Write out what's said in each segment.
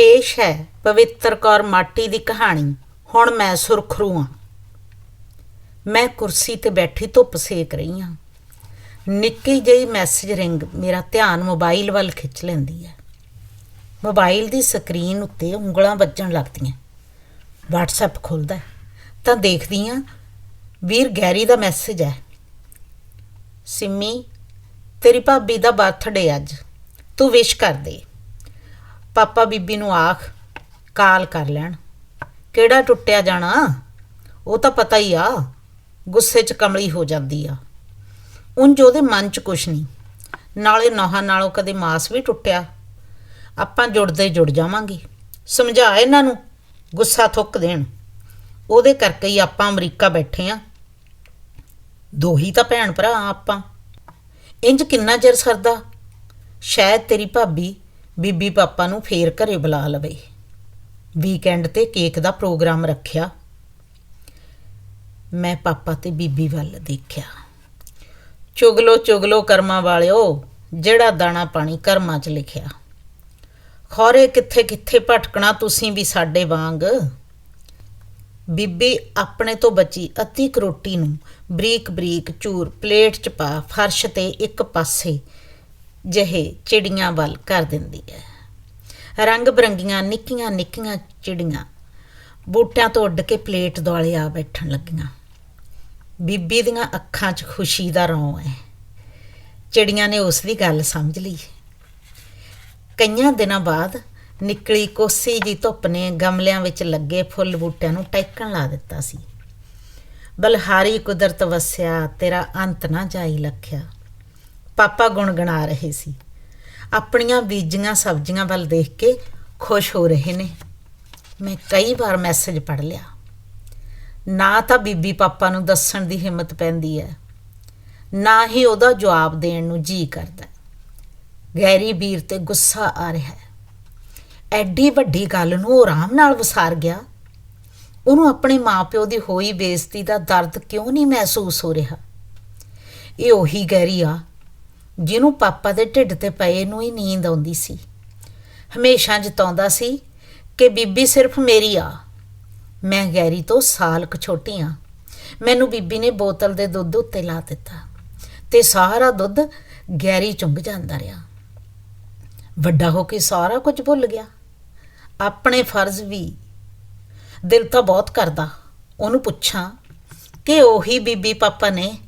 ਪੇਸ਼ ਹੈ ਪਵਿੱਤਰ ਕੌਰ ਮਾਟੀ ਦੀ ਕਹਾਣੀ। ਹੁਣ ਮੈਂ ਸੁਰਖਰੂ ਹਾਂ ਮੈਂ ਕੁਰਸੀ ਤੇ ਬੈਠੀ ਧੁੱਪ ਸੇਕ ਰਹੀ ਹਾਂ। ਨਿੱਕੀ ਜਿਹੀ ਮੈਸੇਜ ਰਿੰਗ ਮੇਰਾ ਧਿਆਨ ਮੋਬਾਈਲ ਵੱਲ ਖਿੱਚ ਲੈਂਦੀ ਹੈ। ਮੋਬਾਈਲ ਦੀ ਸਕਰੀਨ ਉੱਤੇ ਉਂਗਲਾਂ ਵੱਜਣ ਲੱਗਦੀਆਂ। WhatsApp ਖੁੱਲਦਾ ਤਾਂ ਦੇਖਦੀ ਹਾਂ ਵੀਰ ਗੈਰੀ ਦਾ ਮੈਸੇਜ ਹੈ। ਸਿੰਮੀ, ਤੇਰੀ ਭਾਬੀ ਦਾ ਬਰਥਡੇ ਅੱਜ। ਤੂੰ ਵਿਸ਼ ਕਰ ਦੇ। ਪਾਪਾ ਬੀਬੀ ਨੂੰ ਆਖ, ਕਾਲ ਕਰ ਲੈਣ। ਕਿਹੜਾ ਟੁੱਟਿਆ ਜਾਣਾ? ਉਹ ਤਾਂ ਪਤਾ ਹੀ ਆ, ਗੁੱਸੇ 'ਚ ਕਮਲੀ ਹੋ ਜਾਂਦੀ ਆ। ਉਂਝ ਉਹਦੇ ਮਨ 'ਚ ਕੁਛ ਨਹੀਂ। ਨਾਲੇ ਨੋਹਾਂ ਨਾਲੋਂ ਕਦੇ ਮਾਸ ਵੀ ਟੁੱਟਿਆ। ਆਪਾਂ ਜੁੜਦੇ ਜੁੜ ਜਾਵਾਂਗੇ। ਸਮਝਾ ਇਹਨਾਂ ਨੂੰ, ਗੁੱਸਾ ਥੁੱਕ ਦੇਣ। ਉਹਦੇ ਕਰਕੇ ਹੀ ਆਪਾਂ ਅਮਰੀਕਾ ਬੈਠੇ ਆ। ਦੋਹੀ ਤਾਂ ਭੈਣ ਭਰਾ ਆਂ ਆਪਾਂ। ਇੰਜ ਕਿੰਨਾ ਚਿਰ ਸਰਦਾ? ਸ਼ਾਇਦ ਤੇਰੀ ਭਾਬੀ ਬੀਬੀ ਪਾਪਾ ਨੂੰ ਫੇਰ ਘਰੇ ਬੁਲਾ ਲਵੇ। ਵੀਕਐਂਡ ਤੇ ਕੇਕ ਦਾ ਪ੍ਰੋਗਰਾਮ ਰੱਖਿਆ। ਮੈਂ ਪਾਪਾ ਤੇ ਬੀਬੀ ਵੱਲ ਦੇਖਿਆ। ਚੁਗਲੋ ਚੁਗਲੋ ਕਰਮਾਂ ਵਾਲਿਓ, ਜਿਹੜਾ ਦਾਣਾ ਪਾਣੀ ਕਰਮਾਂ 'ਚ ਲਿਖਿਆ। ਖੋਰੇ ਕਿੱਥੇ ਕਿੱਥੇ ਭਟਕਣਾ ਤੁਸੀਂ ਵੀ ਸਾਡੇ ਵਾਂਗ। ਬੀਬੀ ਆਪਣੇ ਤੋਂ ਬਚੀ ਅੱਧੀ ਰੋਟੀ ਨੂੰ ਬਰੀਕ ਬਰੀਕ ਚੂਰ ਪਲੇਟ 'ਚ ਪਾ, ਫਰਸ਼ ਤੇ ਇੱਕ ਪਾਸੇ ਜਿਹੇ ਚਿੜੀਆਂ ਵੱਲ ਕਰ ਦਿੰਦੀ ਹੈ ਰੰਗ ਬਰੰਗੀਆਂ, ਨਿੱਕੀਆਂ ਨਿੱਕੀਆਂ ਚਿੜੀਆਂ ਬੂਟਿਆਂ ਤੋਂ ਉੱਡ ਕੇ ਪਲੇਟ ਦੁਆਲੇ ਆ ਬੈਠਣ ਲੱਗੀਆਂ। ਬੀਬੀ ਦੀਆਂ ਅੱਖਾਂ 'ਚ ਖੁਸ਼ੀ ਦਾ ਰੌਂ ਹੈ ਚਿੜੀਆਂ ਨੇ ਉਸ ਦੀ ਗੱਲ ਸਮਝ ਲਈ। ਕਈਆਂ ਦਿਨਾਂ ਬਾਅਦ ਨਿਕਲੀ ਕੋਸੀ ਜੀ ਧੁੱਪ ਨੇ ਗਮਲਿਆਂ ਵਿੱਚ ਲੱਗੇ ਫੁੱਲ ਬੂਟਿਆਂ ਨੂੰ ਟੈਕਣ ਲਾ ਦਿੱਤਾ ਸੀ। ਬਲਹਾਰੀ ਕੁਦਰਤ ਵਸਿਆ, ਤੇਰਾ ਅੰਤ ਨਾ ਜਾਈ ਲਖਿਆ। ਪਾਪਾ ਗੁਣਗੁਣਾ ਰਹੇ ਸੀ। ਆਪਣੀਆਂ ਬੀਜੀਆਂ ਸਬਜ਼ੀਆਂ ਵੱਲ ਦੇਖ ਕੇ ਖੁਸ਼ ਹੋ ਰਹੇ ਨੇ। ਮੈਂ ਕਈ ਵਾਰ ਮੈਸੇਜ ਪੜ੍ਹ ਲਿਆ। ਨਾ ਤਾਂ ਬੀਬੀ ਪਾਪਾ ਨੂੰ ਦੱਸਣ ਦੀ ਹਿੰਮਤ ਪੈਂਦੀ ਹੈ। ਨਾ ਹੀ ਉਹਦਾ ਜਵਾਬ ਦੇਣ ਨੂੰ ਜੀ ਕਰਦਾ ਹੈ। ਗੈਰੀ ਵੀਰ ਤੇ ਗੁੱਸਾ ਆ ਰਿਹਾ ਹੈ। ਐਡੀ ਵੱਡੀ ਗੱਲ ਨੂੰ ਉਹ ਆਰਾਮ ਨਾਲ ਵਿਸਾਰ ਗਿਆ। ਉਹਨੂੰ ਆਪਣੇ ਮਾਪਿਓ ਦੀ ਹੋਈ ਬੇਇੱਜ਼ਤੀ ਦਾ ਦਰਦ ਕਿਉਂ ਨਹੀਂ ਮਹਿਸੂਸ ਹੋ ਰਿਹਾ? ਇਹ ਉਹੀ ਗੈਰੀ ਆ ਜਿਹਨੂੰ ਪਾਪਾ ਦੇ ਢਿੱਡ ਤੇ ਪਏ ਨੂੰ ਹੀ ਨੀਂਦ ਆਉਂਦੀ ਸੀ। ਹਮੇਸ਼ਾ ਜਤਾਉਂਦਾ ਸੀ ਕਿ ਬੀਬੀ ਸਿਰਫ ਮੇਰੀ ਆ। ਮੈਂ ਗੈਰੀ ਤੋਂ ਸਾਲ ਕੁ ਛੋਟੀ ਆ। ਮੈਨੂੰ ਬੀਬੀ ਨੇ ਬੋਤਲ ਦੇ ਦੁੱਧ ਉੱਤੇ ਲਾ ਦਿੱਤਾ ਤੇ ਸਾਰਾ ਦੁੱਧ ਗੈਰੀ ਚੁੰਗ ਜਾਂਦਾ ਰਿਹਾ। ਵੱਡਾ ਹੋ ਕੇ ਸਾਰਾ ਕੁਝ ਭੁੱਲ ਗਿਆ। ਆਪਣੇ ਫਰਜ਼ ਵੀ ਦਿਲ ਤਾਂ ਬਹੁਤ ਕਰਦਾ। ਉਹਨੂੰ ਪੁੱਛਾਂ ਕਿ ਉਹੀ ਬੀਬੀ ਪਾਪਾ ਨੇ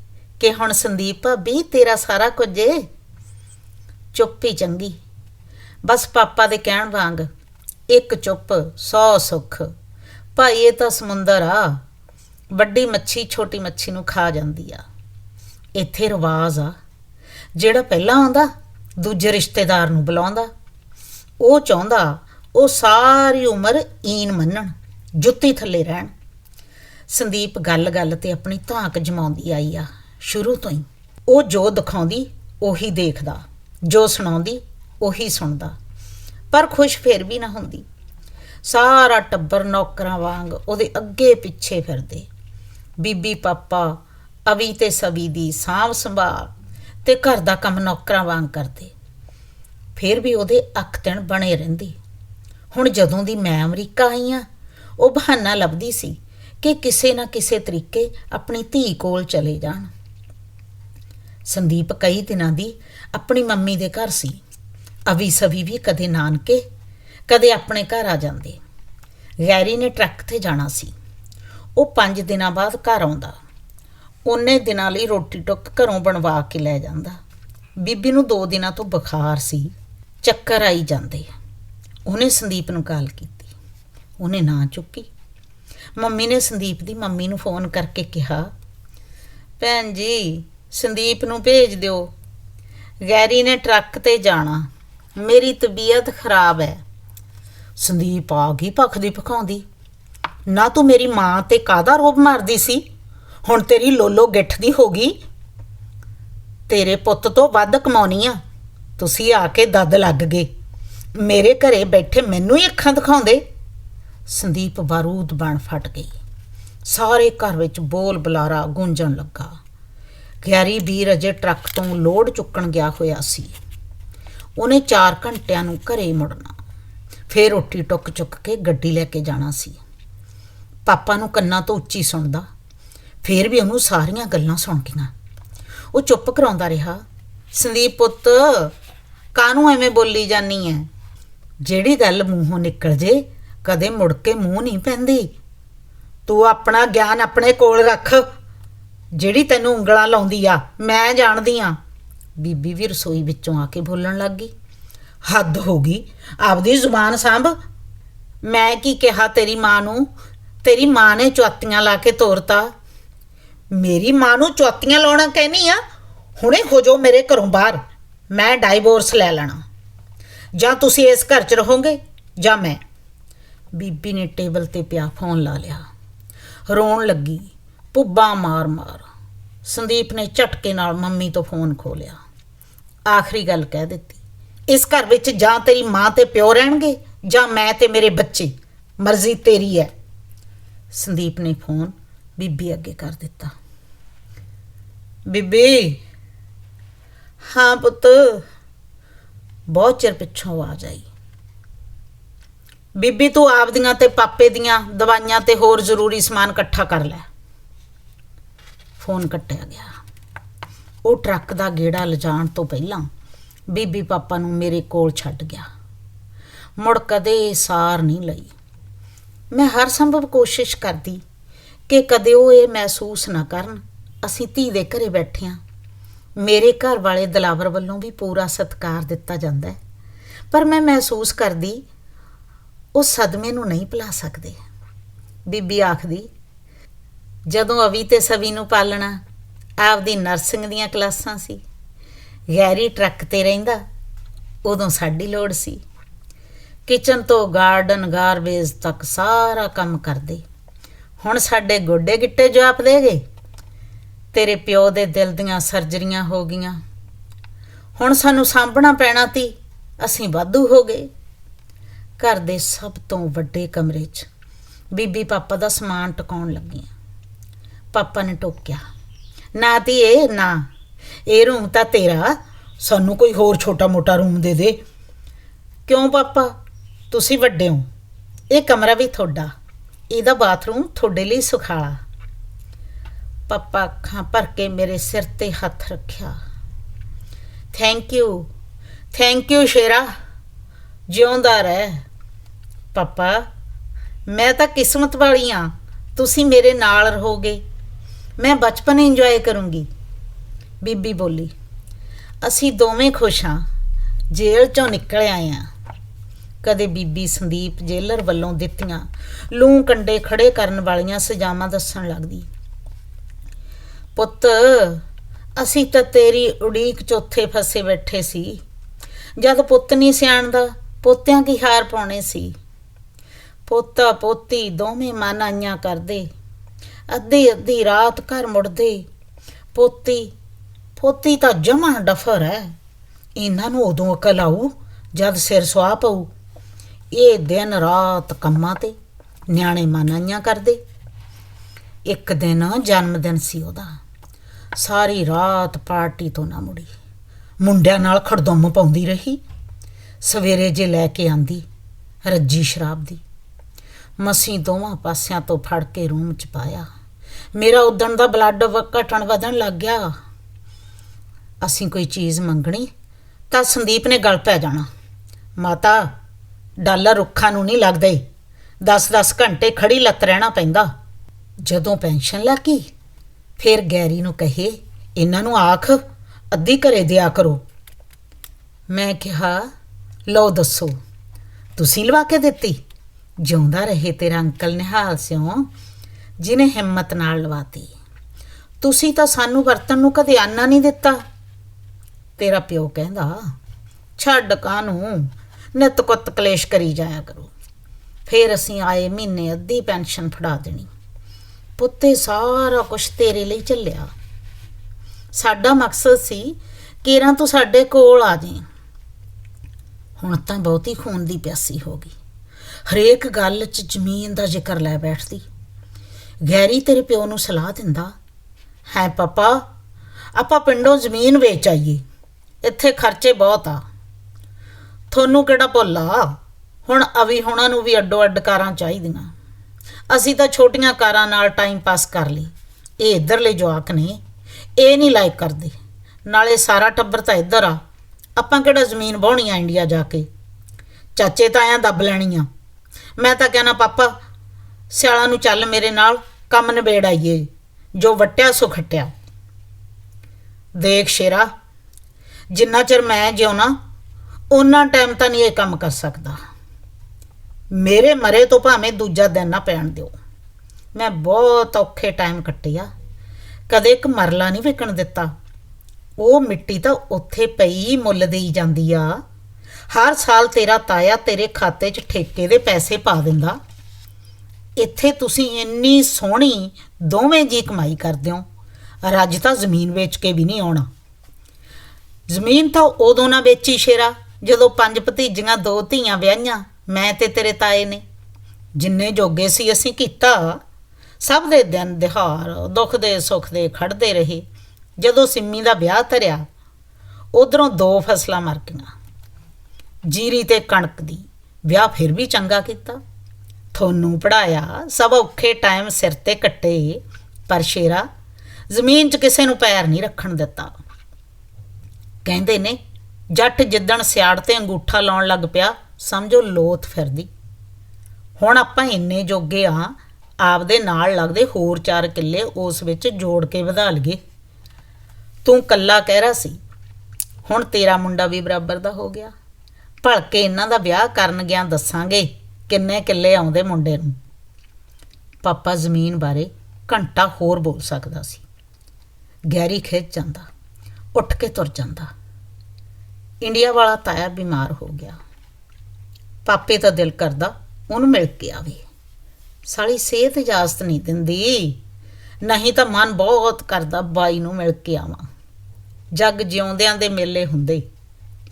ਕਿ ਹੁਣ ਸੰਦੀਪ ਭਾਬੀ ਤੇਰਾ ਸਾਰਾ ਕੁਝ ਏ ਚੁੱਪ ਹੀ ਚੰਗੀ। ਬਸ ਪਾਪਾ ਦੇ ਕਹਿਣ ਵਾਂਗ ਇੱਕ ਚੁੱਪ, ਸੌ ਸੁੱਖ। ਭਾਈ, ਇਹ ਤਾਂ ਸਮੁੰਦਰ ਆ। ਵੱਡੀ ਮੱਛੀ ਛੋਟੀ ਮੱਛੀ ਨੂੰ ਖਾ ਜਾਂਦੀ ਆ। ਇੱਥੇ ਰਿਵਾਜ਼ ਆ। ਜਿਹੜਾ ਪਹਿਲਾਂ ਆਉਂਦਾ, ਦੂਜੇ ਰਿਸ਼ਤੇਦਾਰ ਨੂੰ ਬੁਲਾਉਂਦਾ। ਉਹ ਚਾਹੁੰਦਾ, ਉਹ ਸਾਰੀ ਉਮਰ ਈਨ ਮੰਨਣ, ਜੁੱਤੀ ਥੱਲੇ ਰਹਿਣ। ਸੰਦੀਪ ਗੱਲ-ਗੱਲ ਤੇ ਆਪਣੀ ਧਾਕ ਜਮਾਉਂਦੀ ਆਈ ਆ। ਸ਼ੁਰੂ ਤੋਂ ਹੀ। ਉਹ ਜੋ ਦਿਖਾਉਂਦੀ, ਉਹੀ ਦੇਖਦਾ। ਜੋ ਸੁਣਾਉਂਦੀ, ਉਹੀ ਸੁਣਦਾ। ਪਰ ਖੁਸ਼ ਫੇਰ ਵੀ ਨਾ ਹੁੰਦੀ। ਸਾਰਾ ਟੱਬਰ ਨੌਕਰਾਂ ਵਾਂਗ ਉਹਦੇ ਅੱਗੇ ਪਿੱਛੇ ਫਿਰਦੇ। ਬੀਬੀ, ਪਾਪਾ, ਅਵੀ ਤੇ ਸਵੀ ਦੀ ਸਾਂਭ ਸੰਭਾਲ ਤੇ ਘਰ ਦਾ ਕੰਮ ਨੌਕਰਾਂ ਵਾਂਗ ਕਰਦੇ। ਫਿਰ ਵੀ ਉਹਦੇ ਅੱਖ ਤਿਣ ਬਣੇ ਰਹਿੰਦੀ। ਹੁਣ ਜਦੋਂ ਦੀ ਮੈਂ ਅਮਰੀਕਾ ਆਈ ਆ, ਉਹ ਬਹਾਨਾ ਲੱਭਦੀ ਸੀ ਕਿ ਕਿਸੇ ਨਾ ਕਿਸੇ ਤਰੀਕੇ ਆਪਣੀ ਧੀ ਕੋਲ ਚਲੇ ਜਾਣ। ਸੰਦੀਪ ਕਈ ਦਿਨਾਂ ਦੀ ਆਪਣੀ ਮੰਮੀ ਦੇ ਘਰ ਸੀ। ਅਵੀ ਸਵੀ ਵੀ ਕਦੇ ਨਾਨਕੇ, ਕਦੇ ਆਪਣੇ ਘਰ ਆ ਜਾਂਦੇ। ਗੈਰੀ ਨੇ ਟਰੱਕ ਤੇ ਜਾਣਾ ਸੀ। ਉਹ 5 ਦਿਨਾਂ ਬਾਅਦ ਘਰ ਆਉਂਦਾ। ਉਹਨੇ ਦਿਨਾਂ ਲਈ ਰੋਟੀ ਟੁੱਕ ਘਰੋਂ ਬਣਵਾ ਕੇ ਲੈ ਜਾਂਦਾ। ਬੀਬੀ ਨੂੰ 2 ਦਿਨਾਂ ਤੋਂ ਬੁਖਾਰ ਸੀ। ਚੱਕਰ ਆਈ ਜਾਂਦੇ। ਉਹਨੇ ਸੰਦੀਪ ਨੂੰ ਕਾਲ ਕੀਤੀ। ਉਹਨੇ ਨਾ ਚੁੱਕੀ। ਮੰਮੀ ਨੇ ਸੰਦੀਪ ਦੀ ਮੰਮੀ ਨੂੰ ਫੋਨ ਕਰਕੇ ਕਿਹਾ, ਭੈਣ ਜੀ ਸੰਦੀਪ ਨੂੰ ਭੇਜ ਦਿਓ। ਗੈਰੀ ਨੇ ਟਰੱਕ ਤੇ ਜਾਣਾ। ਮੇਰੀ ਤਬੀਅਤ ਖਰਾਬ ਹੈ ਸੰਦੀਪ ਆ ਗਈ ਭਖਦੀ ਭਖਾਉਂਦੀ। ਨਾ ਤੂੰ ਮੇਰੀ ਮਾਂ ਤੇ ਕਾਦਾ ਰੋਬ ਮਾਰਦੀ ਸੀ? ਹੁਣ ਤੇਰੀ ਲੋਲੋ ਗਿੱਠ ਦੀ ਹੋ ਗਈ। ਤੇਰੇ ਪੁੱਤ ਤੋਂ ਵੱਧ ਕਮਾਉਣੀ ਆ। ਤੁਸੀਂ ਆ ਕੇ ਦੱਦ ਲੱਗ ਗਏ। ਮੇਰੇ ਘਰੇ ਬੈਠੇ ਮੈਨੂੰ ਹੀ ਅੱਖਾਂ ਦਿਖਾਉਂਦੇ। ਸੰਦੀਪ ਬਾਰੂਦ ਬਣ ਫਟ ਗਈ। ਸਾਰੇ ਘਰ ਵਿੱਚ ਬੋਲ ਬੁਲਾਰਾ ਗੂੰਜਣ ਲੱਗਾ। ਗਿਆਰੀ ਵੀਰ ਅਜੇ ਟਰੱਕ ਤੋਂ ਲੋਡ ਚੁੱਕਣ ਗਿਆ ਹੋਇਆ ਸੀ। ਉਹਨੇ 4 ਘੰਟਿਆਂ ਨੂੰ ਘਰੇ ਮੁੜਨਾ। ਫੇਰ ਰੋਟੀ ਟੁੱਕ ਚੁੱਕ ਕੇ ਗੱਡੀ ਲੈ ਕੇ ਜਾਣਾ ਸੀ। ਪਾਪਾ ਨੂੰ ਕੰਨਾਂ ਤੋਂ ਉੱਚੀ ਸੁਣਦਾ, ਫੇਰ ਵੀ ਉਹਨੂੰ ਸਾਰੀਆਂ ਗੱਲਾਂ ਸੁਣ ਗਈਆਂ। ਉਹ ਚੁੱਪ ਕਰਾਉਂਦਾ ਰਿਹਾ, ਸੰਦੀਪ ਪੁੱਤ, ਕਾਹਨੂੰ ਐਵੇਂ ਬੋਲੀ ਜਾਨੀ ਐ? ਜਿਹੜੀ ਗੱਲ ਮੂੰਹੋਂ ਨਿਕਲ ਜੇ, ਕਦੇ ਮੁੜ ਕੇ ਮੂੰਹ ਨਹੀਂ ਪੈਂਦੀ। ਤੂੰ ਆਪਣਾ ਗਿਆਨ ਆਪਣੇ ਕੋਲ ਰੱਖ ਜਿਹੜੀ ਤੈਨੂੰ ਉਂਗਲਾਂ ਲਾਉਂਦੀ ਆ, ਮੈਂ ਜਾਣਦੀ ਆ। ਬੀਬੀ ਵੀ ਰਸੋਈ ਵਿੱਚੋਂ ਆ ਕੇ ਬੋਲਣ ਲੱਗ ਗਈ। ਹੱਦ ਹੋ ਗਈ। ਆਪਦੀ ਜ਼ੁਬਾਨ ਸੰਭ। ਮੈਂ ਕੀ ਕਿਹਾ ਤੇਰੀ ਮਾਂ ਨੂੰ? ਤੇਰੀ ਮਾਂ ਨੇ ਚੁਆਤੀਆਂ ਲਾ ਕੇ ਤੋਰਤਾ। ਮੇਰੀ ਮਾਂ ਨੂੰ ਚੁਆਤੀਆਂ ਲਾਉਣਾ ਕਹਿਨੀ ਆ? ਹੁਣੇ ਹੋ ਜਾਓ ਮੇਰੇ ਘਰੋਂ ਬਾਹਰ। ਮੈਂ ਡਾਈਵੋਰਸ ਲੈ ਲੈਣਾ। ਜਾਂ ਤੁਸੀਂ ਇਸ ਘਰ 'ਚ ਰਹੋਗੇ, ਜਾਂ ਮੈਂ। ਬੀਬੀ ਨੇ ਟੇਬਲ ਤੇ ਪਿਆ ਫੋਨ ਲਾ ਲਿਆ। ਰੋਣ ਲੱਗੀ। ਪੁੱਬਾਂ ਮਾਰ-ਮਾਰ ਸੰਦੀਪ ਨੇ ਝਟਕੇ ਨਾਲ ਮੰਮੀ ਤੋਂ ਫੋਨ ਖੋਲਿਆ ਆਖਰੀ ਗੱਲ ਕਹਿ ਦਿੱਤੀ, ਇਸ ਘਰ ਵਿੱਚ ਜਾਂ ਤੇਰੀ ਮਾਂ ਤੇ ਪਿਓ ਰਹਿਣਗੇ ਜਾਂ ਮੈਂ ਤੇ ਮੇਰੇ ਬੱਚੇ। ਮਰਜ਼ੀ ਤੇਰੀ ਹੈ ਸੰਦੀਪ ਨੇ ਫੋਨ ਬੀਬੀ ਅੱਗੇ ਕਰ ਦਿੱਤਾ। ਬੀਬੀ, ਹਾਂ ਪੁੱਤ, ਬਹੁਤ ਚਿਰ ਪਿੱਛੋਂ ਆਵਾਜ਼ ਆਈ। ਬੀਬੀ ਤੂੰ ਆਪਦੀਆਂ ਤੇ ਪਾਪੇ ਦੀਆਂ ਦਵਾਈਆਂ ਤੇ ਹੋਰ ਜ਼ਰੂਰੀ ਸਮਾਨ ਇਕੱਠਾ ਕਰ ਲੈ। ਫੋਨ ਕੱਟਿਆ ਗਿਆ। ਉਹ ਟਰੱਕ ਦਾ ਗੇੜਾ ਲਿਜਾਣ ਤੋਂ ਪਹਿਲਾਂ ਬੀਬੀ ਪਾਪਾ ਨੂੰ ਮੇਰੇ ਕੋਲ ਛੱਡ ਗਿਆ। ਮੁੜ ਕਦੇ ਸਾਰ ਨਹੀਂ ਲਈ। ਮੈਂ ਹਰ ਸੰਭਵ ਕੋਸ਼ਿਸ਼ ਕਰਦੀ ਕਿ ਕਦੇ ਉਹ ਇਹ ਮਹਿਸੂਸ ਨਾ ਕਰਨ, ਅਸੀਂ ਧੀ ਦੇ ਘਰੇ ਬੈਠੇ ਹਾਂ। ਮੇਰੇ ਘਰ ਵਾਲੇ ਦਲਾਵਰ ਵੱਲੋਂ ਵੀ ਪੂਰਾ ਸਤਿਕਾਰ ਦਿੱਤਾ ਜਾਂਦਾ ਹੈ। ਪਰ ਮੈਂ ਮਹਿਸੂਸ ਕਰਦੀ, ਉਹ ਸਦਮੇ ਨੂੰ ਨਹੀਂ ਭੁਲਾ ਸਕਦੇ। ਬੀਬੀ ਆਖਦੀ ਜਦੋਂ ਅਵੀ ਤੇ ਸਵੀ ਨੂੰ ਪਾਲਣਾ, ਆਪਦੀ ਨਰਸਿੰਗ ਦੀਆਂ ਕਲਾਸਾਂ ਸੀ। ਗੈਰੀ ਟਰੱਕ ਤੇ ਰਹਿੰਦਾ, ਉਦੋਂ ਸਾਡੀ ਲੋੜ ਸੀ। ਕਿਚਨ ਤੋਂ ਗਾਰਡਨ, ਗਾਰਬੇਜ ਤੱਕ ਸਾਰਾ ਕੰਮ ਕਰਦੇ। ਹੁਣ ਸਾਡੇ ਗੋਡੇ ਗਿੱਟੇ ਜਵਾਬ ਗਏ। ਤੇਰੇ ਪਿਓ ਦੇ ਦਿਲ ਦੀਆਂ ਸਰਜਰੀਆਂ ਹੋ ਗਈਆਂ। ਹੁਣ ਸਾਨੂੰ ਸਾਂਭਣਾ ਪੈਣਾ ਤੀ, ਅਸੀਂ ਵਾਧੂ ਹੋ ਗਏ। ਘਰ ਦੇ ਸਭ ਤੋਂ ਵੱਡੇ ਕਮਰੇ 'ਚ ਬੀਬੀ ਪਾਪਾ ਦਾ ਸਮਾਨ ਟਿਕਾਉਣ ਲੱਗੀਆਂ। ਪਾਪਾ ਨੇ ਟੋਕਿਆ। ਨਾ ਧੀਏ, ਨਾ। ਇਹ ਰੂਮ ਤਾਂ ਤੇਰਾ। ਸਾਨੂੰ ਕੋਈ ਹੋਰ ਛੋਟਾ-ਮੋਟਾ ਰੂਮ ਦੇ ਦੇ। ਕਿਉਂ ਪਾਪਾ? ਤੁਸੀਂ ਵੱਡੇ ਹੋ। ਇਹ ਕਮਰਾ ਵੀ ਤੁਹਾਡਾ। ਇਹਦਾ ਬਾਥਰੂਮ ਤੁਹਾਡੇ ਲਈ ਸੁਖਾਲਾ। ਪਾਪਾ ਅੱਖਾਂ ਭਰ ਕੇ ਮੇਰੇ ਸਿਰ ਤੇ ਹੱਥ ਰੱਖਿਆ। ਥੈਂਕ ਯੂ ਥੈਂਕ ਯੂ ਸ਼ੇਰਾ। ਜਿਉਂਦਾ ਰਹਿ। ਪਾਪਾ, ਮੈਂ ਤਾਂ ਕਿਸਮਤ ਵਾਲੀ ਆ। ਤੁਸੀਂ ਮੇਰੇ ਨਾਲ ਰਹੋਗੇ। ਮੈਂ ਬਚਪਨ ਇੰਜੋਏ ਕਰੂੰਗੀ। ਬੀਬੀ ਬੋਲੀ, ਅਸੀਂ ਦੋਵੇਂ ਖੁਸ਼ ਹਾਂ, ਜੇਲ੍ਹ ਚੋਂ ਨਿਕਲ ਆਏ ਆ ਕਦੇ ਬੀਬੀ ਸੰਦੀਪ ਜੇਲਰ ਵੱਲੋਂ ਦਿੱਤੀਆਂ ਲੂੰ ਕੰਡੇ ਖੜੇ ਕਰਨ ਵਾਲੀਆਂ ਸਜ਼ਾਵਾਂ ਦੱਸਣ ਲੱਗਦੀ। ਪੁੱਤ, ਅਸੀਂ ਤਾਂ ਤੇਰੀ ਉਡੀਕ ਚੌਥੇ ਫਸੇ ਬੈਠੇ ਸੀ। ਜਦ ਪੁੱਤ ਨਹੀਂ ਸਿਆਣਦਾ, ਪੋਤਿਆਂ ਕੀ ਹਾਰ ਪਾਉਣੇ ਸੀ। ਪੋਤਾ ਪੋਤੀ ਦੋਵੇਂ ਮਨ ਆਈਆਂ ਕਰਦੇ। ਅੱਧੀ ਅੱਧੀ ਰਾਤ ਘਰ ਮੁੜਦੇ। ਪੋਤੀ ਪੋਤੀ ਤਾਂ ਜਮਾ ਡਫਰ ਹੈ ਇਹਨਾਂ ਨੂੰ ਉਦੋਂ ਅਕਲ ਆਊ ਜਦ ਸਿਰ ਸੁਆਹ ਪਊ। ਇਹ ਦਿਨ ਰਾਤ ਕੰਮਾਂ ਤੇ ਨਿਆਣੇ ਮਨ ਆਈਆਂ ਕਰਦੇ। ਇੱਕ ਦਿਨ ਜਨਮ ਦਿਨ ਸੀ ਉਹਦਾ। ਸਾਰੀ ਰਾਤ ਪਾਰਟੀ ਤੋਂ ਨਾ ਮੁੜੀ। ਮੁੰਡਿਆਂ ਨਾਲ ਖੜਦੁੰਮ ਪਾਉਂਦੀ ਰਹੀ। ਸਵੇਰੇ ਜੇ ਲੈ ਕੇ ਆਂਦੀ, ਰੱਜੀ ਸ਼ਰਾਬ ਦੀ। ਮਸੀਂ ਦੋਵਾਂ ਪਾਸਿਆਂ ਤੋਂ ਫੜ ਕੇ ਰੂਮ ਚ ਪਾਇਆ। ਮੇਰਾ ਉਦਣ ਦਾ ਬਲੱਡ ਵ- ਘਟਣ ਵਧਣ ਲੱਗ ਗਿਆ। ਅਸੀਂ ਕੋਈ ਚੀਜ਼ ਮੰਗਣੀ ਤਾਂ ਸੰਦੀਪ ਨੇ ਗਲ ਪੈ ਜਾਣਾ। ਮਾਤਾ, ਡਾਲਰ ਰੁੱਖਾਂ ਨੂੰ ਨਹੀਂ ਲੱਗਦੇ। 10-10 ਘੰਟੇ ਖੜੀ ਲੱਤ ਰਹਿਣਾ ਪੈਂਦਾ। ਜਦੋਂ ਪੈਨਸ਼ਨ ਲੱਗੀ, ਫਿਰ ਗੈਰੀ ਨੂੰ ਕਹੇ, ਇਹਨਾਂ ਨੂੰ ਆਖ, ਅੱਧੀ ਘਰੇ ਦਿਆ ਕਰੋ। ਮੈਂ ਕਿਹਾ, ਲਓ ਦੱਸੋ, ਤੁਸੀਂ ਲਵਾ ਕੇ ਦਿੱਤੀ? ਜਿਉਂਦਾ ਰਹੇ, ਤੇਰਾ ਅੰਕਲ ਨਿਹਾਲ ਸਿਓ ਜਿਨੇ ਹਿੰਮਤ ਨਾਲ ਲਵਾਤੀ। ਤੁਸੀਂ ਤਾਂ ਸਾਨੂੰ ਵਰਤਣ ਨੂੰ ਕਦੇ ਆਨਾ ਨਹੀਂ ਦਿੱਤਾ। ਤੇਰਾ ਪਿਓ ਕਹਿੰਦਾ, ਛੱਡ ਕਾਨੂੰ, ਨਿਤ ਕੁੱਤ ਕਲੇਸ਼ ਕਰੀ ਜਾਇਆ ਕਰੋ। ਫੇਰ ਅਸੀਂ ਆਏ ਮਹੀਨੇ ਅੱਧੀ ਪੈਨਸ਼ਨ ਫੜਾ ਦੇਣੀ। ਪੁੱਤੇ ਸਾਰਾ ਕੁਝ ਤੇਰੇ ਲਈ ਚੱਲਿਆ। ਸਾਡਾ ਮਕਸਦ ਸੀ ਕਿਰਾਂ ਤੂੰ ਸਾਡੇ ਕੋਲ ਆ ਜਾਈਂ। ਹੁਣ ਤਾਂ ਬਹੁਤੀ ਖੂਨ ਦੀ ਪਿਆਸੀ ਹੋ ਗਈ। ਹਰੇਕ ਗੱਲ 'ਚ ਜ਼ਮੀਨ ਦਾ ਜ਼ਿਕਰ ਲੈ ਬੈਠਦੀ। ਗੈਰੀ ਤੇਰੇ ਪਿਓ ਨੂੰ ਸਲਾਹ ਦਿੰਦਾ, ਹੈ ਪਾਪਾ, ਆਪਾਂ ਪਿੰਡੋਂ ਜ਼ਮੀਨ ਵੇਚ ਆਈਏ, ਇੱਥੇ ਖਰਚੇ ਬਹੁਤ ਆ। ਤੁਹਾਨੂੰ ਕਿਹੜਾ ਭੁੱਲ ਆ? ਹੁਣ ਅਵੀ ਹੁਣਾਂ ਨੂੰ ਵੀ ਅੱਡੋ ਅੱਡ ਕਾਰਾਂ ਚਾਹੀਦੀਆਂ। ਅਸੀਂ ਤਾਂ ਛੋਟੀਆਂ ਕਾਰਾਂ ਨਾਲ ਟਾਈਮ ਪਾਸ ਕਰ ਲਈ। ਇਹ ਇੱਧਰਲੇ ਜਵਾਕ ਨੇ, ਇਹ ਨਹੀਂ ਲਾਇਕ ਕਰਦੇ। ਨਾਲੇ ਸਾਰਾ ਟੱਬਰ ਤਾਂ ਇੱਧਰ ਆ। ਆਪਾਂ ਕਿਹੜਾ ਜ਼ਮੀਨ ਬਹੁਣੀ ਆ ਇੰਡੀਆ ਜਾ ਕੇ? ਚਾਚੇ ਤਾਇਆਂ ਦੱਬ ਲੈਣੀ ਆ ਮੈਂ ਤਾਂ ਕਹਿਣਾ ਪਾਪਾ, ਸਿਆਲਾਂ ਨੂੰ ਚੱਲ ਮੇਰੇ ਨਾਲ, ਕੰਮ ਨਿਬੇੜ ਆਈਏ। ਜੋ ਵਟਿਆ ਸੋ ਖੱਟਿਆ। ਦੇਖ ਸ਼ੇਰਾ, ਜਿੰਨਾ ਚਿਰ ਮੈਂ ਜਿਉਣਾ ਉਹਨਾਂ ਟਾਈਮ ਤਾਂ ਨਹੀਂ ਇਹ ਕੰਮ ਕਰ ਸਕਦਾ। ਮੇਰੇ ਮਰੇ ਤੋਂ ਭਾਵੇਂ ਦੂਜਾ ਦਿਨ ਨਾ ਪੈਣ ਦਿਓ। ਮੈਂ ਬਹੁਤ ਔਖੇ ਟਾਈਮ ਕੱਟਿਆ। ਕਦੇ ਇੱਕ ਮਰਲਾ ਨਹੀਂ ਵਿਕਣ ਦਿੱਤਾ। ਉਹ ਮਿੱਟੀ ਤਾਂ ਉੱਥੇ ਪਈ ਮੁੱਲ ਦੇਈ ਜਾਂਦੀ ਆ। ਹਰ ਸਾਲ ਤੇਰਾ ਤਾਇਆ ਤੇਰੇ ਖਾਤੇ 'ਚ ਠੇਕੇ ਦੇ ਪੈਸੇ ਪਾ ਦਿੰਦਾ। ਇੱਥੇ ਤੁਸੀਂ ਇੰਨੀ ਸੋਹਣੀ ਦੋਵੇਂ ਜੀ ਕਮਾਈ ਕਰਦੇ ਹੋ। ਰੱਜ ਤਾਂ ਜ਼ਮੀਨ ਵੇਚ ਕੇ ਵੀ ਨਹੀਂ ਆਉਣਾ। ਜ਼ਮੀਨ ਤਾਂ ਉਦੋਂ ਨਾ ਵੇਚੀ ਸ਼ੇਰਾ, ਜਦੋਂ ਪੰਜ ਭਤੀਜੀਆਂ ਦੋ ਧੀਆਂ ਵਿਆਹੀਆਂ, ਮੈਂ ਤੇ ਤੇਰੇ ਤਾਏ ਨੇ। ਜਿੰਨੇ ਜੋਗੇ ਸੀ ਅਸੀਂ ਕੀਤਾ। ਸਭ ਦੇ ਦਿਨ ਦਿਹਾੜ ਦੁੱਖ ਦੇ ਸੁੱਖ ਦੇ ਖੜਦੇ ਰਹੇ। ਜਦੋਂ ਸਿੰਮੀ ਦਾ ਵਿਆਹ ਧਰਿਆ, ਉਧਰੋਂ ਦੋ ਫਸਲਾਂ ਮਰ ਗਈਆਂ। ਜੀਰੀ ਤੇ ਕਣਕ ਦੀ। ਵਿਆਹ ਫਿਰ ਵੀ ਚੰਗਾ ਕੀਤਾ। ਤੁਹਾਨੂੰ ਪੜਾਇਆ, ਸਭ ਔਖੇ ਟਾਈਮ ਸਿਰ ਤੇ ਕੱਟੇ। ਪਰ ਸ਼ੇਰਾ, ਜ਼ਮੀਨ 'ਚ ਕਿਸੇ ਨੂੰ ਪੈਰ ਨਹੀਂ ਰੱਖਣ ਦਿੱਤਾ। ਕਹਿੰਦੇ ਨੇ, ਜੱਟ ਜਿੱਦਣ ਸਿਆੜ ਤੇ ਅੰਗੂਠਾ ਲਾਉਣ ਲੱਗ ਪਿਆ, ਸਮਝੋ ਲੋਥ ਫਿਰਦੀ। ਹੁਣ ਆਪਾਂ ਇੰਨੇ ਜੋਗੇ ਆ, ਆਪਦੇ ਨਾਲ ਲੱਗਦੇ ਹੋਰ ਚਾਰ ਕਿੱਲੇ ਉਸ ਵਿੱਚ ਜੋੜ ਕੇ ਵਧਾ ਲਈਏ। ਤੂੰ ਕੱਲਾ ਕਹਿ ਰਿਹਾ ਸੀ, ਹੁਣ ਤੇਰਾ ਮੁੰਡਾ ਵੀ ਬਰਾਬਰ ਦਾ ਹੋ ਗਿਆ। ਭਲਕੇ ਇਹਨਾਂ ਦਾ ਵਿਆਹ ਕਰਨ ਗਿਆ ਦੱਸਾਂਗੇ ਕਿੰਨੇ ਕਿੱਲੇ ਆਉਂਦੇ ਮੁੰਡੇ ਨੂੰ। ਪਾਪਾ ਜ਼ਮੀਨ ਬਾਰੇ ਘੰਟਾ ਹੋਰ ਬੋਲ ਸਕਦਾ ਸੀ। ਗੈਰੀ ਖਿੱਚ ਜਾਂਦਾ, ਉੱਠ ਕੇ ਤੁਰ ਜਾਂਦਾ। ਇੰਡੀਆ ਵਾਲਾ ਤਾਇਆ ਬਿਮਾਰ ਹੋ ਗਿਆ। ਪਾਪੇ ਤਾਂ ਦਿਲ ਕਰਦਾ ਉਹਨੂੰ ਮਿਲ ਕੇ ਆਵੇ। ਸਾਲੀ ਸਿਹਤ ਇਜਾਜ਼ਤ ਨਹੀਂ ਦਿੰਦੀ। ਨਹੀਂ ਤਾਂ ਮਨ ਬਹੁਤ ਕਰਦਾ ਬਾਈ ਨੂੰ ਮਿਲ ਕੇ ਆਵਾਂ। ਜੱਗ ਜਿਉਂਦਿਆਂ ਦੇ ਮੇਲੇ ਹੁੰਦੇ।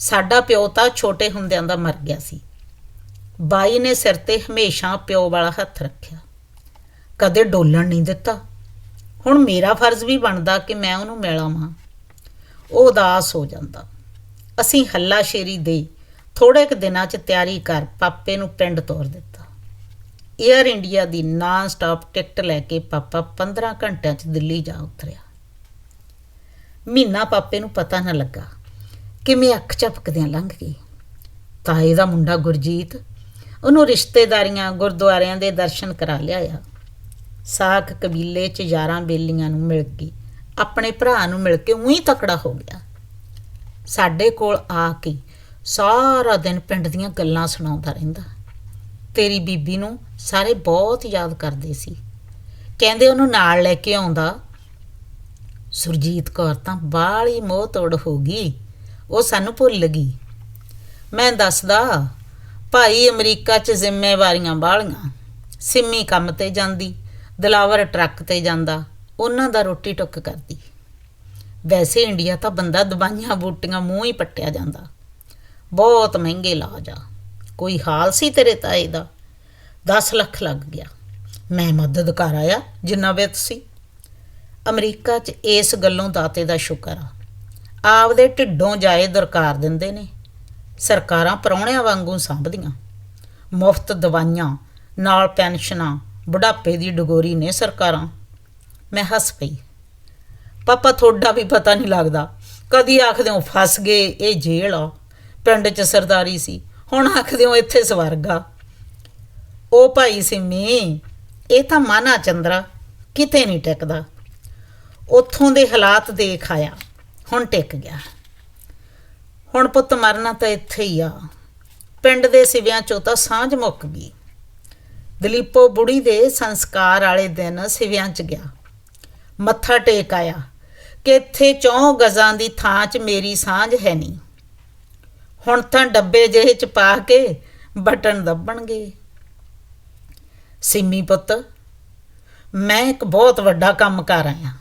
ਸਾਡਾ ਪਿਓ ਤਾਂ ਛੋਟੇ ਹੁੰਦਿਆਂ ਦਾ ਮਰ ਗਿਆ ਸੀ। ਬਾਈ ਨੇ ਸਿਰ ਤੇ ਹਮੇਸ਼ਾ ਪਿਓ ਵਾਲਾ ਹੱਥ ਰੱਖਿਆ। ਕਦੇ ਡੋਲਣ ਨਹੀਂ ਦਿੱਤਾ। ਹੁਣ ਮੇਰਾ ਫਰਜ਼ ਵੀ ਬਣਦਾ ਕਿ ਮੈਂ ਉਹਨੂੰ ਮਿਲਾਵਾਂ ਉਹ ਉਦਾਸ ਹੋ ਜਾਂਦਾ। ਅਸੀਂ ਹੱਲਾ ਸ਼ੇਰੀ ਦੇ ਥੋੜੇ ਕੁ ਦਿਨਾਂ 'ਚ ਤਿਆਰੀ ਕਰ ਪਾਪੇ ਨੂੰ ਪਿੰਡ ਤੋਰ ਦਿੱਤਾ। 에ਅਰ ਇੰਡੀਆ ਦੀ ਨਾਨ ਸਟਾਪ ਟਿਕਟ ਲੈ ਕੇ ਪਾਪਾ 15 ਘੰਟਿਆਂ 'ਚ ਦਿੱਲੀ ਜਾ ਉਤਰਿਆ। ਮਹੀਨਾ ਪਾਪੇ ਨੂੰ ਪਤਾ ਨਾ ਲੱਗਾ। ਕਿਵੇਂ ਅੱਖ ਝਪਕਦਿਆਂ ਲੰਘ ਗਈ। ਤਾਏ ਦਾ ਮੁੰਡਾ ਗੁਰਜੀਤ ਉਹਨੂੰ ਰਿਸ਼ਤੇਦਾਰੀਆਂ, ਗੁਰਦੁਆਰਿਆਂ ਦੇ ਦਰਸ਼ਨ ਕਰਾ ਲਿਆਇਆ। ਸਾਖ ਕਬੀਲੇ 'ਚ ਯਾਰਾਂ ਬੇਲੀਆਂ ਨੂੰ ਮਿਲ ਗਈ। ਆਪਣੇ ਭਰਾ ਨੂੰ ਮਿਲ ਕੇ ਉਹੀ ਤਕੜਾ ਹੋ ਗਿਆ। ਸਾਡੇ ਕੋਲ ਆ ਕੇ ਸਾਰਾ ਦਿਨ ਪਿੰਡ ਦੀਆਂ ਗੱਲਾਂ ਸੁਣਾਉਂਦਾ ਰਹਿੰਦਾ। ਤੇਰੀ ਬੀਬੀ ਨੂੰ ਸਾਰੇ ਬਹੁਤ ਯਾਦ ਕਰਦੇ ਸੀ। ਕਹਿੰਦੇ ਉਹਨੂੰ ਨਾਲ ਲੈ ਕੇ ਆਉਂਦਾ, ਸੁਰਜੀਤ ਕੌਰ, ਤਾਂ ਬਾਲੀ ਮੋਹ ਤੋੜ ਹੋ ਗਈ। ਉਹ ਸਾਨੂੰ ਭੁੱਲ ਗਈ। ਮੈਂ ਦੱਸਦਾ, ਭਾਈ ਅਮਰੀਕਾ 'ਚ ਜ਼ਿੰਮੇਵਾਰੀਆਂ ਬਾਹਲੀਆਂ ਸਿੰਮੀ ਕੰਮ ਤੇ ਜਾਂਦੀ, ਦਲਾਵਰ ਟਰੱਕ ਤੇ ਜਾਂਦਾ, ਉਹਨਾਂ ਦਾ ਰੋਟੀ ਟੁੱਕ ਕਰਦੀ। ਵੈਸੇ ਇੰਡੀਆ ਤਾਂ ਬੰਦਾ ਦਵਾਈਆਂ ਬੂਟੀਆਂ ਮੂੰਹ ਹੀ ਪੱਟਿਆ ਜਾਂਦਾ। ਬਹੁਤ ਮਹਿੰਗੇ ਇਲਾਜ ਆ। ਕੋਈ ਹਾਲ ਸੀ ਤੇਰੇ ਤਾਏ ਦਾ? 10 ਲੱਖ ਲੱਗ ਗਿਆ। ਮੈਂ ਮਦਦ ਕਰ ਆਇਆ, ਜਿੰਨਾ ਵਿੱਤ ਸੀ। ਅਮਰੀਕਾ 'ਚ ਇਸ ਗੱਲੋਂ ਦਾਤੇ ਦਾ ਸ਼ੁਕਰ ਆ। ਆਪਦੇ ਢਿੱਡੋਂ ਜਾਏ ਦਰਕਾਰ ਦਿੰਦੇ ਨੇ। ਸਰਕਾਰਾਂ ਪਰੌਣਿਆਂ ਵਾਂਗੂ ਸੰਭਦੀਆਂ। ਮੁਫਤ ਦਵਾਈਆਂ, ਨਾਲ ਪੈਨਸ਼ਨਾਂ, ਬੁਢਾਪੇ ਦੀ ਡਗੋਰੀ ਨੇ ਸਰਕਾਰਾਂ। ਮੈਂ ਹੱਸ ਪਈ। ਪਾਪਾ, ਤੁਹਾਡਾ ਵੀ ਪਤਾ ਨਹੀਂ ਲੱਗਦਾ। ਕਦੀ ਆਖਦੇ ਹੋ, ਫਸ ਗਏ, ਇਹ ਜੇਲ੍ਹ ਆ। ਪਿੰਡ 'ਚ ਸਰਦਾਰੀ ਸੀ। ਹੁਣ ਆਖਦੇ ਹੋ, ਇੱਥੇ ਸਵਰਗ ਆ। ਉਹ ਭਾਈ ਸਿੰਮੀ ਇਹ ਤਾਂ ਮਾਨਾ ਚੰਦਰਾ ਕਿਤੇ ਨਹੀਂ ਟਿਕਦਾ। ਉੱਥੋਂ ਦੇ ਹਾਲਾਤ ਦੇਖ ਆਇਆ। ਹੁਣ ਟਿਕ ਗਿਆ। ਹੁਣ ਪੁੱਤ ਮਰਨਾ ਤਾਂ ਇੱਥੇ ਹੀ ਆ। ਪਿੰਡ ਦੇ ਸਿਵਿਆਂ ਚੋਂ ਤਾਂ ਸਾਂਝ ਮੁੱਕ ਗਈ। ਦਲੀਪੋ ਬੁੜੀ ਦੇ ਸੰਸਕਾਰ ਵਾਲੇ ਦਿਨ ਸਿਵਿਆਂ 'ਚ ਗਿਆ। ਮੱਥਾ ਟੇਕ ਆਇਆ ਕਿ ਇੱਥੇ ਚੌਂ ਗਜ਼ਾਂ ਦੀ ਥਾਂ 'ਚ ਮੇਰੀ ਸਾਂਝ ਹੈ ਨਹੀਂ। ਹੁਣ ਤਾਂ ਡੱਬੇ ਜਿਹੇ 'ਚ ਪਾ ਕੇ ਬਟਨ ਦੱਬਣਗੇ। ਸਿੰਮੀ ਪੁੱਤ, ਮੈਂ ਇੱਕ ਬਹੁਤ ਵੱਡਾ ਕੰਮ ਕਰ ਆਇਆ।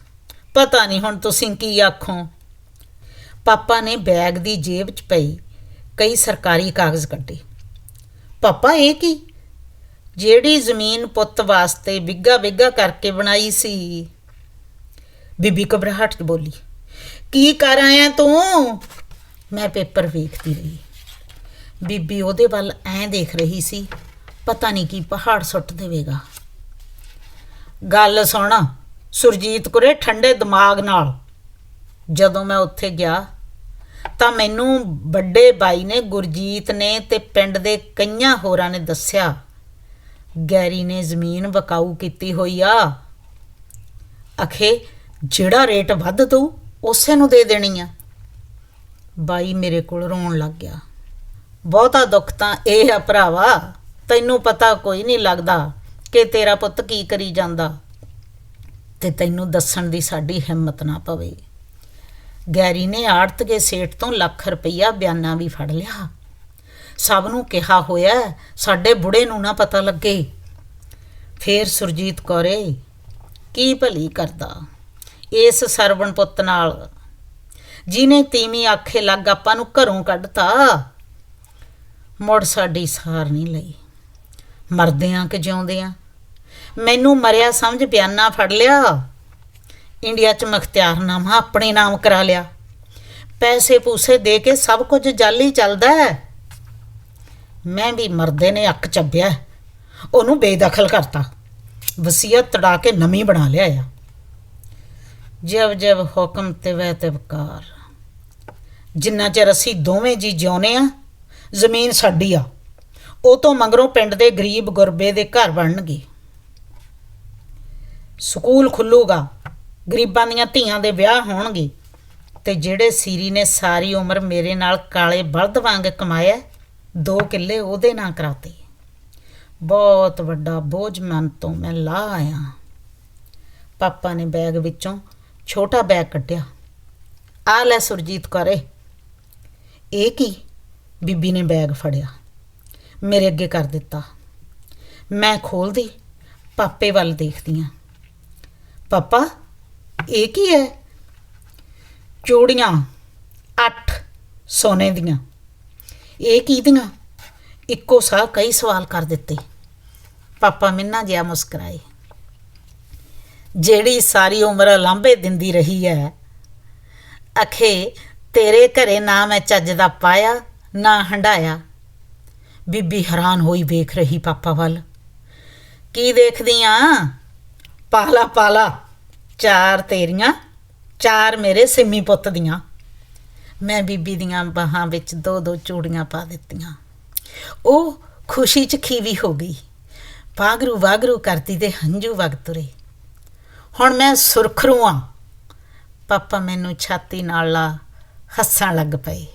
ਪਤਾ ਨਹੀਂ ਹੁਣ ਤੁਸੀਂ ਕੀ ਆਖੋ। ਪਾਪਾ ਨੇ ਬੈਗ ਦੀ ਜੇਬ 'ਚ ਪਈ, ਕਈ ਸਰਕਾਰੀ ਕਾਗਜ਼ ਕੱਢੇ। ਪਾਪਾ, ਇਹ ਕੀ? ਜਿਹੜੀ ਜ਼ਮੀਨ ਪੁੱਤ ਵਾਸਤੇ ਬਿੱਗਾ ਬਿੱਗਾ ਕਰਕੇ ਬਣਾਈ ਸੀ। ਬੀਬੀ ਘਬਰਾਹਟ 'ਚ ਬੋਲੀ, ਕੀ ਕਰ ਆਇਆ ਤੂੰ? ਮੈਂ ਪੇਪਰ ਵੇਖਦੀ ਰਹੀ। ਬੀਬੀ ਉਹਦੇ ਵੱਲ ਐਂ ਦੇਖ ਰਹੀ ਸੀ, ਪਤਾ ਨਹੀਂ ਕੀ ਪਹਾੜ ਸੁੱਟ ਦੇਵੇਗਾ। ਗੱਲ ਸੁਣ, ਸੁਰਜੀਤ ਕੁਰੇ, ਠੰਡੇ ਦਿਮਾਗ ਨਾਲ। ਜਦੋਂ ਮੈਂ ਉੱਥੇ ਗਿਆ ਤਾਂ ਮੈਨੂੰ ਵੱਡੇ ਬਾਈ ਨੇ, ਗੁਰਜੀਤ ਨੇ ਤੇ ਪਿੰਡ ਦੇ ਕਈਆਂ ਹੋਰਾਂ ਨੇ ਦੱਸਿਆ, ਗੈਰੀ ਨੇ ਜ਼ਮੀਨ ਵਕਾਊ ਕੀਤੀ ਹੋਈ ਆ। ਅਖੇ, ਜਿਹੜਾ ਰੇਟ ਵੱਧ ਦਊ, ਉਸੇ ਨੂੰ ਦੇ ਦੇਣੀ ਆ। ਬਾਈ ਮੇਰੇ ਕੋਲ ਰੋਣ ਲੱਗ ਗਿਆ। ਬਹੁਤਾ ਦੁੱਖ ਤਾਂ ਇਹ ਆ ਭਰਾਵਾ, ਤੈਨੂੰ ਪਤਾ ਕੋਈ ਨਹੀਂ ਲੱਗਦਾ ਕਿ ਤੇਰਾ ਪੁੱਤ ਕੀ ਕਰੀ ਜਾਂਦਾ ਤੇ ਤੈਨੂੰ ਦੱਸਣ ਦੀ ਸਾਡੀ ਹਿੰਮਤ ਨਾ ਪਵੇ। ਗੈਰੀ ਨੇ ਆੜਤ ਕੇ ਸੇਠ ਤੋਂ ਲੱਖ ਰੁਪਈਆ ਬਿਆਨਾ ਵੀ ਫੜ ਲਿਆ। ਸਭ ਨੂੰ ਕਿਹਾ ਹੋਇਆ, ਸਾਡੇ ਬੁੜੇ ਨੂੰ ਨਾ ਪਤਾ ਲੱਗੇ। ਫੇਰ ਸੁਰਜੀਤ ਕੌਰੇ, ਕੀ ਭਲੀ ਕਰਦਾ ਇਸ ਸਰਵਣ ਪੁੱਤ ਨਾਲ? ਜਿਹਨੇ ਤੀਵੀਂ ਆਖੇ, ਲੱਗ ਆਪਾਂ ਨੂੰ ਘਰੋਂ ਕੱਢਤਾ। ਮੁੜ ਸਾਡੀ ਸਾਰ ਨਹੀਂ ਲਈ। ਮਰਦਿਆਂ ਕਿ ਜਿਉਂਦਿਆਂ? ਮੈਨੂੰ ਮਰਿਆ ਸਮਝ ਬਿਆਨਾ ਫੜ ਲਿਆ। ਇੰਡੀਆ 'ਚ ਮਖਤਿਆਰਨਾਮਾ, ਆਪਣੇ ਨਾਮ ਕਰਾ ਲਿਆ। ਪੈਸੇ ਪੂਸੇ ਦੇ ਕੇ ਸਭ ਕੁਝ ਜਾਲੀ ਚੱਲਦਾ ਹੈ। ਮੈਂ ਵੀ ਮਰਦੇ ਨੇ ਅੱਕ ਚੱਬਿਆ ਉਹਨੂੰ ਬੇਦਖਲ ਕਰਤਾ। ਵਸੀਅਤ ਤੜਾ ਕੇ ਨਵੀਂ ਬਣਾ ਲਿਆ ਆ। ਜਬ ਜਬ ਹੁਕਮ ਤੇ ਵੈ ਤੇ ਜਿੰਨਾ ਚਿਰ ਅਸੀਂ ਦੋਵੇਂ ਜੀ ਜਿਉਨੇ ਆ ਜ਼ਮੀਨ ਸਾਡੀ ਆ। ਉਹ ਤੋਂ ਮਗਰੋਂ ਪਿੰਡ ਦੇ ਗਰੀਬ ਗੁਰਬੇ ਦੇ ਘਰ ਬਣਨਗੇ। ਸਕੂਲ ਖੁੱਲੂਗਾ। ਗਰੀਬਾਂ ਦੀਆਂ ਧੀਆਂ ਦੇ ਵਿਆਹ ਹੋਣਗੇ। ਤੇ ਜਿਹੜੇ ਸੀਰੀ ਨੇ ਸਾਰੀ ਉਮਰ ਮੇਰੇ ਨਾਲ ਕਾਲੇ ਬਲਦ ਵਾਂਗ ਕਮਾਇਆ, ਦੋ ਕਿੱਲੇ ਉਹਦੇ ਨਾਂ ਕਰਾਤੇ। ਬਹੁਤ ਵੱਡਾ ਬੋਝ ਮਨ ਤੋਂ ਮੈਂ ਲਾ ਆਇਆ। ਪਾਪਾ ਨੇ ਬੈਗ ਵਿੱਚੋਂ ਛੋਟਾ ਬੈਗ ਕੱਢਿਆ। ਆ ਲੈ ਸੁਰਜੀਤ ਕਰੇ। ਇਹ ਕੀ? ਬੀਬੀ ਨੇ ਬੈਗ ਫੜਿਆ। ਮੇਰੇ ਅੱਗੇ ਕਰ ਦਿੱਤਾ। ਮੈਂ ਖੋਲਦੀ, ਪਾਪੇ ਵੱਲ ਦੇਖਦੀ ਹਾਂ ਪਾਪਾ ਇਹ ਕੀ ਹੈ? ਚੂੜੀਆਂ, ਅੱਠ ਸੋਨੇ ਦੀਆਂ। ਇਹ ਕੀ ਦੀਆਂ? ਇੱਕੋ ਸਾਹ ਕਈ ਸਵਾਲ ਕਰ ਦਿੱਤੇ। ਪਾਪਾ ਮਿੰਨਾ ਜਿਹਾ ਮੁਸਕਰਾਏ। ਜਿਹੜੀ ਸਾਰੀ ਉਮਰ ਲਾਂਭੇ ਦਿੰਦੀ ਰਹੀ ਹੈ, ਅਖੇ ਤੇਰੇ ਘਰੇ ਨਾ ਮੈਂ ਚੱਜ ਦਾ ਪਾਇਆ, ਨਾ ਹੰਡਾਇਆ ਬੀਬੀ ਹੈਰਾਨ ਹੋਈ ਵੇਖ ਰਹੀ ਪਾਪਾ ਵੱਲ। ਕੀ ਦੇਖਦੀ ਆ? ਪਾਲਾ ਪਾਲਾ। ਚਾਰ ਤੇਰੀਆਂ, ਚਾਰ ਮੇਰੇ ਸਿੰਮੀ ਪੁੱਤ ਦੀਆਂ। ਮੈਂ ਬੀਬੀ ਦੀਆਂ ਬਾਹਾਂ ਵਿੱਚ ਦੋ ਦੋ ਚੂੜੀਆਂ ਪਾ ਦਿੱਤੀਆਂ। ਉਹ ਖੁਸ਼ੀ ਚ ਖੀਵੀ ਹੋ ਗਈ। ਵਾਗਰੂ ਵਾਗਰੂ ਕਰਦੀ ਤੇ ਹੰਝੂ ਵਗ ਤੁਰੇ। ਹੁਣ ਮੈਂ ਸੁਰਖਰੂ ਆ ਪਾਪਾ ਮੈਨੂੰ ਛਾਤੀ ਨਾਲ ਲਾ ਹੱਸਣ ਲੱਗ ਪਏ।